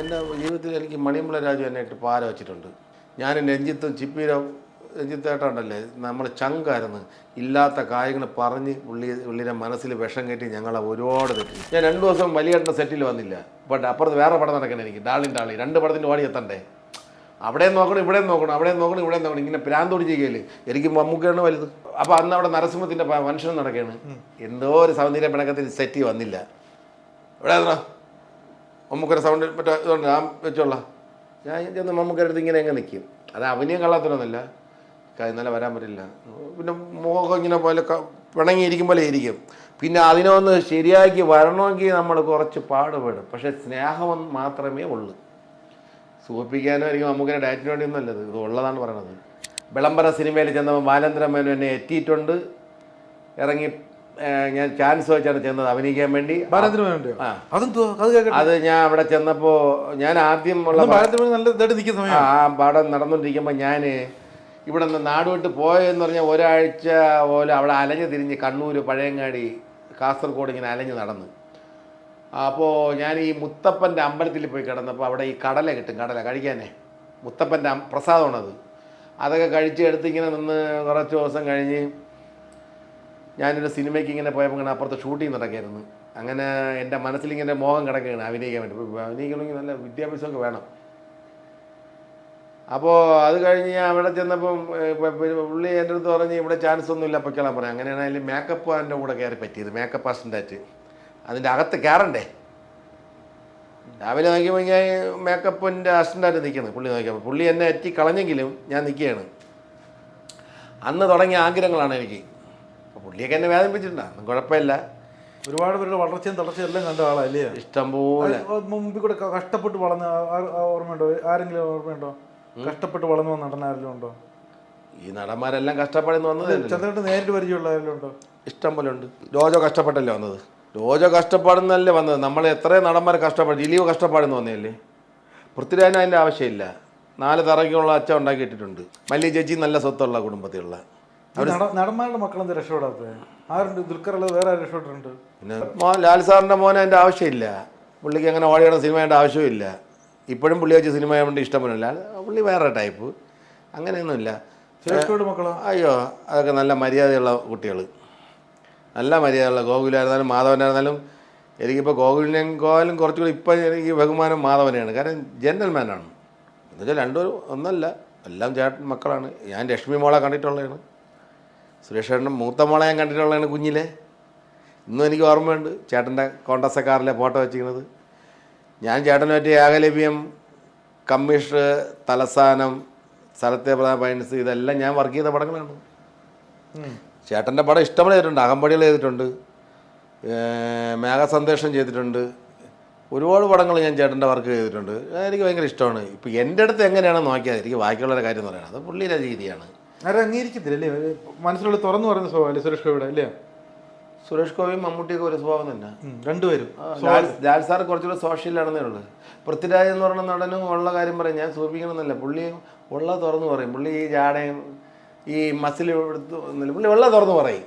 എന്റെ ജീവിതത്തിൽ എനിക്ക് മണിമല രാജു എന്നെ ഇട്ട് പാര വെച്ചിട്ടുണ്ട്. ഞാൻ രഞ്ജിത്തും ചിപ്പീരം രഞ്ജിത്തേട്ടുണ്ടല്ലേ നമ്മൾ ചങ്കായിരുന്നു. ഇല്ലാത്ത കാര്യങ്ങൾ പറഞ്ഞ് ഉള്ളി പുള്ളിയുടെ മനസ്സിൽ വിഷം കയറ്റി ഞങ്ങളെ ഒരുപാട് തെറ്റി. ഞാൻ രണ്ട് ദിവസം വലിയ സെറ്റിൽ വന്നില്ല. ബട്ട് അപ്പുറത്ത് വേറെ പടം നടക്കണം എനിക്ക് ഡാളിൻ ഡാളി. രണ്ട് പടത്തിന്റെ ഓടി എത്തണ്ടേ? അവിടെ നോക്കണം ഇവിടെ നോക്കണം അവിടെ നോക്കണം ഇവിടെ നോക്കണം. ഇങ്ങനെ പ്രാന്തോടി ചെയ്യുകയില്ല എനിക്ക് മമ്മൂക്കാണ് വലുത്. അപ്പോൾ അന്ന് അവിടെ നരസിംഹത്തിന്റെ മനുഷ്യൻ നടക്കുകയാണ്. എന്തോ ഒരു സൗന്ദര്യ പിണക്കത്തിൽ സെറ്റ് വന്നില്ല. ഇവിടെ മമ്മൂക്കയുടെ സൗണ്ട് മറ്റേ ഇതുണ്ട് ഞാൻ വെച്ചോളാം ഞാൻ ചെന്ന് മമ്മൂക്കര അടുത്ത് ഇങ്ങനെ എങ്ങനെ നിൽക്കും അത് അവനെയും കള്ളത്തിനൊന്നുമില്ല ഇന്നലെ വരാൻ പറ്റില്ല. പിന്നെ മുഖം ഇങ്ങനെ പോലെ പിണങ്ങിയിരിക്കും പോലെ ഇരിക്കും. പിന്നെ അതിനൊന്ന് ശരിയാക്കി വരണമെങ്കിൽ നമ്മൾ കുറച്ച് പാടുപെടും. പക്ഷേ സ്നേഹം മാത്രമേ ഉള്ളൂ. സൂചിപ്പിക്കാനോ ആയിരിക്കും നമുക്കിനെ ഡയറ്റിന് വേണ്ടി ഒന്നും അല്ലത്. ഇത് ഉള്ളതാണ് പറയണത്. വിളംബര സിനിമയിൽ ചെന്നപ്പോൾ ബാലേന്ദ്ര മേനു എന്നെ എത്തിയിട്ടുണ്ട്. ഇറങ്ങി ഞാൻ ചാൻസ് വെച്ചാണ് ചെന്നത് അഭിനയിക്കാൻ വേണ്ടി. അത് ഞാൻ അവിടെ ചെന്നപ്പോ ഞാൻ ആദ്യം ഉള്ള ആ പടം നടന്നുകൊണ്ടിരിക്കുമ്പോൾ ഞാൻ ഇവിടെ നിന്ന് നാട് വിട്ട് പോയെന്ന് പറഞ്ഞാൽ ഒരാഴ്ച പോലെ അവിടെ അലഞ്ഞ് തിരിഞ്ഞ് കണ്ണൂർ പഴയങ്ങാടി കാസർഗോഡ് ഇങ്ങനെ അലഞ്ഞ് നടന്നു. അപ്പോൾ ഞാൻ ഈ മുത്തപ്പന്റെ അമ്പലത്തിൽ പോയി കിടന്നപ്പോൾ അവിടെ ഈ കടല കിട്ടും കടല കഴിക്കാനേ. മുത്തപ്പന്റെ പ്രസാദമാണത്. അതൊക്കെ കഴിച്ച് എടുത്ത് ഇങ്ങനെ നിന്ന് കുറച്ച് ദിവസം കഴിഞ്ഞ് ഞാനൊരു സിനിമയ്ക്ക് ഇങ്ങനെ പോയപ്പോൾ ഇങ്ങനെ അപ്പുറത്ത് ഷൂട്ടിംഗ് നടക്കായിരുന്നു. അങ്ങനെ എന്റെ മനസ്സിലിങ്ങനെ മോഹം കിടക്കുകയാണ് അഭിനയിക്കാൻ വേണ്ടി. അഭിനയിക്കണമെങ്കിൽ നല്ല വിദ്യാഭ്യാസമൊക്കെ വേണം. അപ്പോൾ അത് കഴിഞ്ഞ് ഞാൻ അവിടെ ചെന്നപ്പം പുള്ളി എന്റെ അടുത്ത് പറഞ്ഞ് ഇവിടെ ചാൻസ് ഒന്നും ഇല്ല പൊയ്ക്കോളാൻ പറയാം അങ്ങനെയാണ് അതിൽ മേക്കപ്പ് എന്റെ കൂടെ കയറി പറ്റിയത് മേക്കപ്പ് അസിസ്റ്റന്റായിട്ട് അതിന്റെ അകത്ത് കയറണ്ടേ രാവിലെ നോക്കിയപ്പോൾ ഞാൻ മേക്കപ്പിന്റെ അസിസ്റ്റന്റായിട്ട് നിൽക്കുന്നത് പുള്ളി നോക്കിയപ്പോൾ പുള്ളി എന്നെ എറ്റി കളഞ്ഞെങ്കിലും ഞാൻ നിൽക്കുകയാണ്. അന്ന് തുടങ്ങിയ ആഗ്രഹങ്ങളാണ് എനിക്ക്. പുള്ളിയൊക്കെ എന്നെ വേദനിപ്പിച്ചിട്ടുണ്ട്. അതൊന്നും കുഴപ്പമില്ല. ഒരുപാട് പേരുടെ വളർച്ചയും തളർച്ചയും എല്ലാം കണ്ട ആളല്ലേ ഇഷ്ടംപോലെ മുമ്പിൽ കൂടെ കഷ്ടപ്പെട്ട് വളർന്ന ഓർമ്മയുണ്ടോ? ആരെങ്കിലും ഓർമ്മയുണ്ടോ? കഷ്ടപ്പെട്ട് വളർന്നു വന്ന നടൻ ആരെങ്കിലും ഉണ്ടോ? ഈ നടന്മാരെല്ലാം കഷ്ടപ്പെടുന്നു വന്നത്. ചന്ദ്രട്ട് നേരിട്ട് പരിചയമുള്ള ആരെങ്കിലും ഉണ്ടോ? ഇഷ്ടം പോലെ ഉണ്ട്. രോജോ കഷ്ടപ്പെട്ടല്ലേ വന്നത്? രോജോ കഷ്ടപ്പാടുന്നല്ലേ വന്നത്? നമ്മൾ എത്രയും നടന്മാർ കഷ്ടപ്പെടും. ദിലീപ് കഷ്ടപ്പാടുന്നു വന്നതല്ലേ? പൃഥ്വിരാജിന് അതിന്റെ ആവശ്യമില്ല. നാല് തറയ്ക്കുള്ള അച്ഛൻ ഉണ്ടാക്കിയിട്ടിട്ടുണ്ട്. മല്ലി ചേച്ചി നല്ല സ്വത്തുള്ള കുടുംബത്തിലുള്ള. നടന്മാരുടെ മക്കളെന്ത് രക്ഷപ്പെടാത്തത്? ആരുണ്ട്? ദുൽഖറുള്ളത് വേറെ രക്ഷപ്പെട്ടിട്ടുണ്ട്? പിന്നെ മോൻ ലാൽ സാറിന്റെ മോനെ അതിന്റെ ആവശ്യമില്ല. പുള്ളിക്ക് അങ്ങനെ ഓടിയുടെ സിനിമ ചെയ്യേണ്ട ആവശ്യമില്ല. ഇപ്പോഴും പുള്ളി വെച്ച് സിനിമ ചെയ്യാൻ വേണ്ടി ഇഷ്ടപ്പെടില്ല പുള്ളി വേറെ ടൈപ്പ്. അങ്ങനെയൊന്നുമില്ല. മക്കളോ? അയ്യോ അതൊക്കെ നല്ല മര്യാദയുള്ള കുട്ടികൾ നല്ല മര്യാദയുള്ള ഗോകുലായിരുന്നാലും മാധവനായിരുന്നാലും എനിക്കിപ്പോൾ ഗോകുലിനെക്കാളും കുറച്ചുകൂടി ഇപ്പം എനിക്ക് ബഹുമാനം മാധവനെയാണ്. കാരണം ജെന്റൽമാനാണ് എന്നുവെച്ചാൽ രണ്ടുപേരും ഒന്നല്ല. എല്ലാം ചേട്ടൻ മക്കളാണ്. ഞാൻ ലക്ഷ്മി മോളെ കണ്ടിട്ടുള്ളതാണ്. സുരേഷ് ചേട്ടന്റെ മൂത്ത മോളെ ഞാൻ കണ്ടിട്ടുള്ളതാണ് കുഞ്ഞിലെ. ഇന്നും എനിക്ക് ഓർമ്മയുണ്ട് ചേട്ടന്റെ കോൺഗ്രസ് കാറിലെ ഫോട്ടോ വെച്ചിരിക്കുന്നത്. ഞാൻ ചേട്ടനുമായിട്ട് ഏകലഭ്യം കമ്മീഷണർ തലസ്ഥാനം സ്ഥലത്തെ പ്രധാന പൈൻസ് ഇതെല്ലാം ഞാൻ വർക്ക് ചെയ്ത പടങ്ങളാണ്. ചേട്ടന്റെ പടം ഇഷ്ടംപോലെ ചെയ്തിട്ടുണ്ട് അകമ്പടികൾ ചെയ്തിട്ടുണ്ട് മേഘസന്ദേശം ചെയ്തിട്ടുണ്ട്. ഒരുപാട് പടങ്ങൾ ഞാൻ ചേട്ടന്റെ വർക്ക് ചെയ്തിട്ടുണ്ട്. എനിക്ക് ഭയങ്കര ഇഷ്ടമാണ്. ഇപ്പോൾ എന്റെ അടുത്ത് എങ്ങനെയാണെന്ന് നോക്കിയാൽ എനിക്ക് ബാക്കിയുള്ളവരുടെ കാര്യം എന്ന് പറയുന്നത് അത് പുള്ളിയുടെ രീതിയാണ്. ആരും അംഗീകരിക്കത്തില്ല അല്ലേ മനസ്സിലുള്ള തുറന്നു പറയുന്ന സ്വഭാവം സുരേഷ് ഗോപിയുടെ അല്ലേ? സുരേഷ് ഗോപിയും മമ്മൂട്ടിയൊക്കെ ഒരു സ്വഭാവം തന്നെ. രണ്ടുപേരും. ലാൽ സാർ കുറച്ചുകൂടെ സോഷ്യലാണെന്നേ ഉള്ളൂ. പൃഥ്വിരാജ് എന്ന് പറയുന്ന നടനും ഉള്ള കാര്യം പറയും. ഞാൻ സൂചിപ്പിക്കണമെന്നല്ല. പുള്ളി ഉള്ള തുറന്നു പറയും. പുള്ളി ഈ ജാടയും ഈ മസിൽ എടുത്ത് പുള്ളി ഉള്ള തുറന്നു പറയും.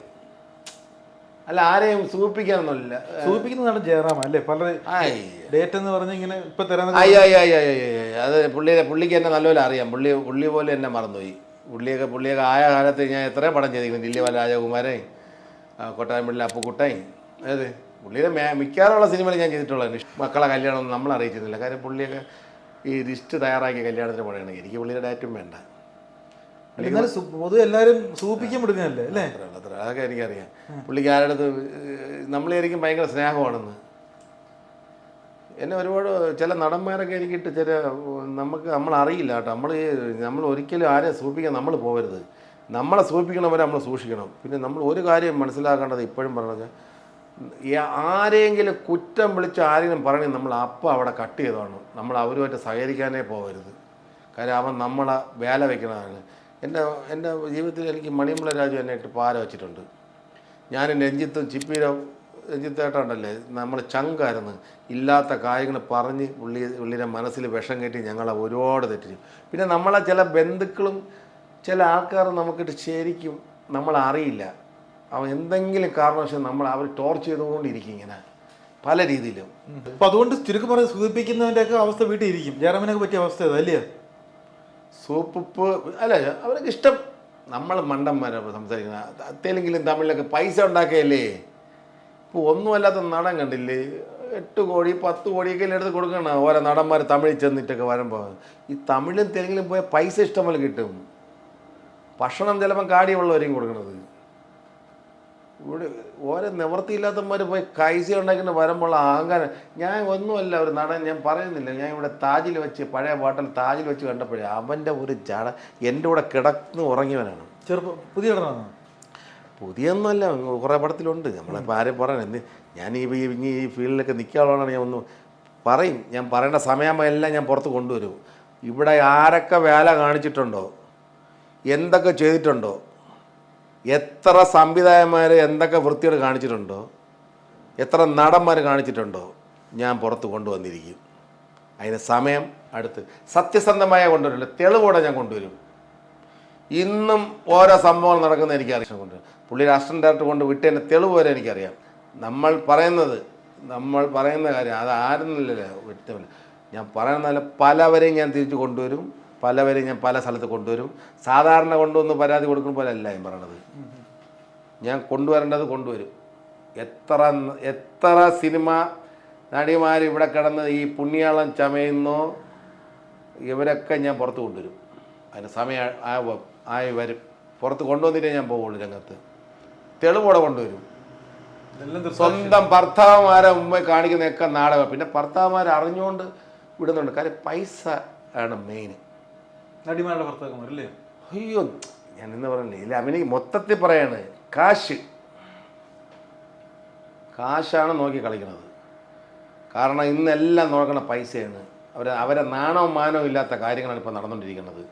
അല്ല ആരെയും സൂചിപ്പിക്കാനൊന്നുമില്ല. സൂചിപ്പിക്കുന്നതാണ് ജയറാമ അല്ലേ? പല ഡേറ്റ് എന്ന് പറഞ്ഞ് ഇങ്ങനെ ഇപ്പൊ തരാൻ അയ്യ അയ്യ അയ്യ അയ്യ. അത് പുള്ളിയെ പുള്ളിക്ക് എന്നെ നല്ലപോലെ അറിയാം. പുള്ളി പുള്ളി പോലെ എന്നെ മറന്നുപോയി. പുള്ളിയൊക്കെ പുള്ളിയൊക്കെ ആയ കാലത്ത് ഞാൻ എത്ര പടം ചെയ്തിരിക്കുന്നു. ദില്ലിവാല രാജകുമാരൻ കൊട്ടാരമ്പിള്ളി അപ്പുക്കുട്ടൻ അതായത് പുള്ളിയുടെ മേ മിക്കാറുള്ള സിനിമകൾ ഞാൻ ചെയ്തിട്ടുള്ളത് മക്കളെ കല്യാണം ഒന്നും നമ്മൾ അറിയിച്ചിരുന്നില്ല. കാര്യം പുള്ളിയൊക്കെ ഈ ലിസ്റ്റ് തയ്യാറാക്കിയ കല്യാണത്തിന് പോലെയാണ്. എനിക്ക് പുള്ളിയുടെ ഡാറ്റും വേണ്ട. പൊതുവെ എല്ലാവരും സൂപ്പിക്കാൻ വിടുന്നതല്ലേ? അല്ലേ? അത്ര അതൊക്കെ എനിക്കറിയാം. പുള്ളിക്ക് ആരുടെ അടുത്ത് നമ്മളായിരിക്കും ഭയങ്കര സ്നേഹമാണെന്ന്. എന്നെ ഒരുപാട് ചില നടന്മാരൊക്കെ എനിക്കിട്ട് ചില നമുക്ക് നമ്മൾ അറിയില്ല കേട്ടോ. നമ്മൾ നമ്മൾ ഒരിക്കലും ആരെ സൂപ്പിക്കാൻ നമ്മൾ പോകരുത് നമ്മളെ സൂചിപ്പിക്കണവരെ നമ്മൾ സൂക്ഷിക്കണം. പിന്നെ നമ്മൾ ഒരു കാര്യം മനസ്സിലാക്കേണ്ടത് ഇപ്പോഴും പറഞ്ഞത് ആരെങ്കിലും കുറ്റം വിളിച്ച് ആരെങ്കിലും പറയണേ നമ്മൾ അപ്പം അവിടെ കട്ട് ചെയ്തതാണ് നമ്മൾ അവരുമായിട്ട് സഹകരിക്കാനേ പോകരുത് കാര്യം അവൻ നമ്മളെ വേല വെക്കണതാണ്. എന്റെ എന്റെ ജീവിതത്തിൽ എനിക്ക് മണിമുള്ള രാജു എന്നെ ഇട്ട് പാര വെച്ചിട്ടുണ്ട്. ഞാൻ രഞ്ജിത്തും ചിപ്പീരും രഞ്ജിത്തേട്ടുണ്ടല്ലേ നമ്മൾ ചങ്കായിരുന്നു. ഇല്ലാത്ത കാര്യങ്ങൾ പറഞ്ഞ് ഉള്ളി പുള്ളിയുടെ മനസ്സിൽ വിഷം കയറ്റി ഞങ്ങളെ ഒരുപാട് തെറ്റിച്ചു. പിന്നെ നമ്മളെ ചില ബന്ധുക്കളും ചില ആൾക്കാർ നമുക്കിട്ട് ശരിക്കും നമ്മളറിയില്ല അവൻ എന്തെങ്കിലും കാരണവശാൽ നമ്മൾ അവർ ടോർച്ച് ചെയ്തുകൊണ്ടിരിക്കും ഇങ്ങനെ പല രീതിയിലും. അപ്പൊ അതുകൊണ്ട് ചുരുക്കം പറഞ്ഞ് സൂചിപ്പിക്കുന്നതിന്റെയൊക്കെ അവസ്ഥ വീട്ടിൽ ഇരിക്കും. ജയറാമിനൊക്കെ പറ്റിയ അവസ്ഥ അതല്ലേ സൂപ്പുപ്പ് അല്ല അവർക്ക് ഇഷ്ടം. നമ്മൾ മണ്ടന്മാരാണ് സംസാരിക്കുന്നത്. തെലുങ്കിലും തമിഴിലൊക്കെ പൈസ ഉണ്ടാക്കിയല്ലേ? ഇപ്പോൾ ഒന്നുമല്ലാത്ത നടൻ കണ്ടില്ലേ? എട്ട് കോടി പത്ത് കോടിയൊക്കെ എടുത്ത് കൊടുക്കണം ഓരോ നടന്മാർ തമിഴിൽ ചെന്നിട്ടൊക്കെ വരുമ്പോൾ ഈ തമിഴിലും തെലുങ്കിലും പോയ പൈസ ഇഷ്ടംപോലെ കിട്ടും. ഭക്ഷണം ചിലപ്പം കാടിയുള്ളവരെയും കൊടുക്കണത്. ഇവിടെ ഓരോ നിവർത്തിയില്ലാത്തമാർ പോയി കൈസ ഉണ്ടാക്കുന്ന വരുമ്പോൾ അഹങ്കാരം. ഞാൻ ഒന്നുമല്ല ഒരു നടൻ ഞാൻ പറയുന്നില്ല. ഞാൻ ഇവിടെ താജിൽ വെച്ച് പഴയ പാട്ടിൽ താജിൽ വെച്ച് കണ്ടപ്പോഴേ അവന്റെ ഒരു ജട എന്റെ കൂടെ കിടന്ന് ഉറങ്ങിയവനാണ്. ചെറുപ്പം പുതിയ നടനാണ്? പുതിയൊന്നുമല്ല കുറേ പടത്തിലുണ്ട്. നമ്മളിപ്പോൾ ആരും പറയണം എന്ത് ഞാൻ ഈ ഇനി ഈ ഫീൽഡിലൊക്കെ നിൽക്കാനുള്ളതാണ് ഞാൻ ഒന്ന് പറയും. ഞാൻ പറയേണ്ട സമയമാകുമ്പോൾ എല്ലാം ഞാൻ പുറത്ത് കൊണ്ടുവരും. ഇവിടെ ആരൊക്കെ വേല കാണിച്ചിട്ടുണ്ടോ? എന്തൊക്കെ ചെയ്തിട്ടുണ്ടോ? എത്ര സംവിധായകന്മാർ എന്തൊക്കെ വൃത്തിയോട് കാണിച്ചിട്ടുണ്ടോ? എത്ര നടന്മാർ കാണിച്ചിട്ടുണ്ടോ? ഞാൻ പുറത്ത് കൊണ്ടുവന്നിരിക്കും. അതിന് സമയം അടുത്ത്. സത്യസന്ധമായ കൊണ്ടുവരില്ല. തെളിവോടെ ഞാൻ കൊണ്ടുവരും. ഇന്നും ഓരോ സംഭവങ്ങൾ നടക്കുന്ന എനിക്ക് എനിക്കറിയാം കൊണ്ട് പുള്ളി രാഷ്ട്രം ഡയറക്ടർ കൊണ്ട് വിട്ടതിന്റെ തെളിവ് വരെ എനിക്കറിയാം. നമ്മൾ പറയുന്നത് നമ്മൾ പറയുന്ന കാര്യം അത് ആരെന്നില്ലല്ലോ വ്യക്തമല്ല. ഞാൻ പറയുന്നതല്ല പലവരെയും ഞാൻ തിരിച്ചു കൊണ്ടുവരും പലവരെയും ഞാൻ പല സ്ഥലത്ത് കൊണ്ടുവരും. സാധാരണ കൊണ്ടുവന്ന് പരാതി കൊടുക്കുന്ന പോലെ അല്ല ഞാൻ പറയണത്. ഞാൻ കൊണ്ടുവരേണ്ടത് കൊണ്ടുവരും. എത്ര എത്ര സിനിമ നടിമാർ ഇവിടെ കിടന്ന് ഈ പുണ്യാളം ചമയുന്നോ ഇവരൊക്കെ ഞാൻ പുറത്ത് കൊണ്ടുവരും. അതിന് സമയം ആയി വരും. പുറത്ത് കൊണ്ടുവന്നിട്ടേ ഞാൻ പോവുള്ളൂ രംഗത്ത്. തെളിവോടെ കൊണ്ടുവരും. സ്വന്തം ഭർത്താവുമാരെ മുമ്പേ കാണിക്കുന്നതൊക്കെ നാടക പിന്നെ ഭർത്താവുമാരെ അറിഞ്ഞുകൊണ്ട് വിടുന്നുണ്ട്. കാര്യം പൈസ ആണ് മെയിൻ നടിമാരുടെ ഭർത്താക്കന്മാരല്ലേ അയ്യോ ഞാൻ എന്ന് പറഞ്ഞില്ലേ ഇല്ല അവന് മൊത്തത്തിൽ പറയാണ് കാശ്. കാശാണ് നോക്കി കളിക്കുന്നത് കാരണം ഇന്നെല്ലാം നോക്കണ പൈസയാണ്. അവർ അവരെ നാണവും മാനവും ഇല്ലാത്ത കാര്യങ്ങളാണ് ഇപ്പോൾ നടന്നുകൊണ്ടിരിക്കുന്നത്